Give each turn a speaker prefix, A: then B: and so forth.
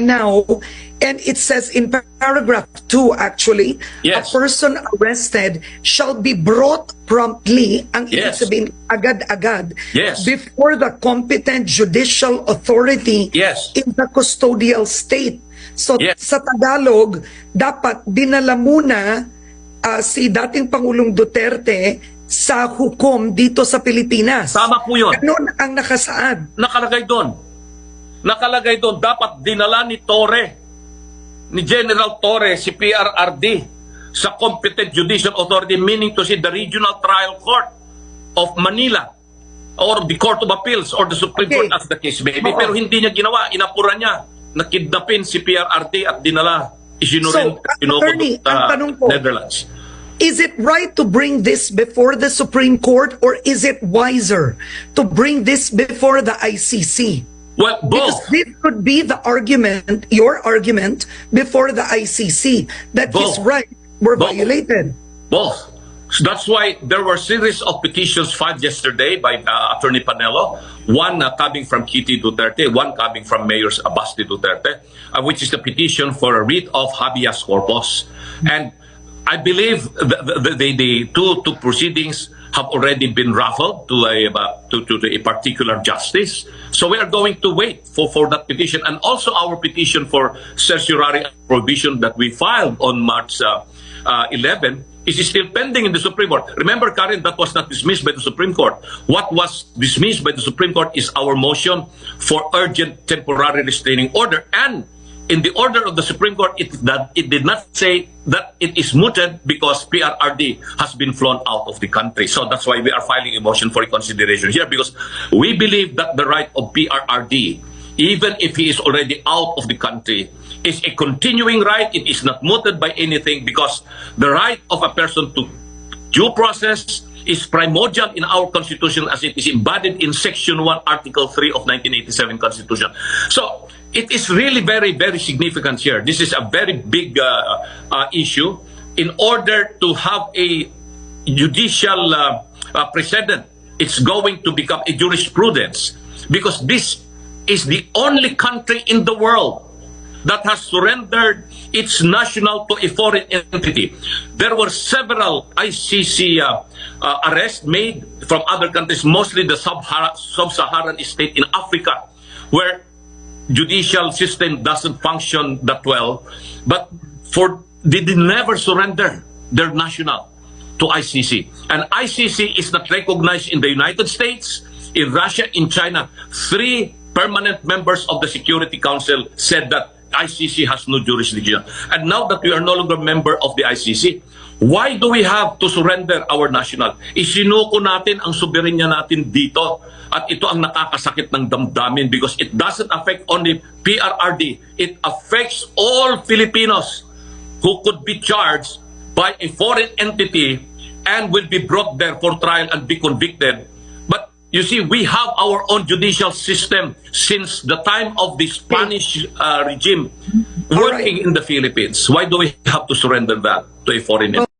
A: now, and it says in paragraph 2 actually,
B: Yes.
A: a person arrested shall be brought promptly, ang ibig
B: Yes.
A: sabihin agad-agad,
B: Yes.
A: before the competent judicial authority
B: Yes.
A: in the custodial state. So
B: Yes.
A: sa Tagalog, dapat dinala muna ah, si dating Pangulong Duterte sa hukom dito sa Pilipinas.
B: Tama po yun.
A: Ganun ang nakasaad.
B: Nakalagay doon. Nakalagay doon, dapat dinala ni Torre, ni General Torre, si PRRD, sa competent judicial authority, meaning to say the Regional Trial Court of Manila or the Court of Appeals or the Supreme
A: Okay.
B: Court as the case may be. Pero hindi niya ginawa, inapura niya, nakidnapin si PRRD at dinala isinurin
A: So, attorney, po,
B: Netherlands.
A: Is it right to bring this before the Supreme Court or is it wiser to bring this before the ICC? Because
B: both.
A: this could be the argument, your argument, before the ICC that his
B: Both.
A: rights were
B: Both.
A: violated.
B: Both. So that's why there were series of petitions filed yesterday by uh, Attorney Panelo, one uh, coming from Kitty Duterte, one coming from Mayor Abasti Duterte, uh, which is the petition for a writ of habeas corpus. And I believe the, the, the, two, two proceedings have already been raffled to a, uh, to, to a particular justice. So we are going to wait for, for that petition and also our petition for certiorari prohibition that we filed on March uh, uh, 11 is still pending in the Supreme Court. Remember, Karen, that was not dismissed by the Supreme Court. What was dismissed by the Supreme Court is our motion for urgent temporary restraining order. And in the order of the Supreme Court, it, that, it did not say that it is mooted because PRRD has been flown out of the country. So that's why we are filing a motion for reconsideration here because we believe that the right of PRRD even if he is already out of the country, is a continuing right. It is not mooted by anything because the right of a person to due process is primordial in our constitution as it is embodied in section 1 article 3 of 1987 constitution so it is really very very significant here this is a very big uh, uh, issue in order to have a judicial uh, uh, precedent it's going to become a jurisprudence because this is the only country in the world that has surrendered its national to a foreign entity. There were several ICC uh, uh, arrests made from other countries, mostly the Sub-Sahara- sub-Saharan state in Africa, where judicial system doesn't function that well. But for they never surrender their national to ICC. And ICC is not recognized in the United States, in Russia, in China. Three permanent members of the Security Council said that ICC has no jurisdiction. And now that we are no longer member of the ICC, why do we have to surrender our national? Isinuko natin ang soberenya natin dito. At ito ang nakakasakit ng damdamin because it doesn't affect only PRRD. It affects all Filipinos who could be charged by a foreign entity and will be brought there for trial and be convicted. But you see, we have our own judicial system since the time of the Spanish uh, regime working in the Philippines. Why do we have to surrender that to a foreign entity?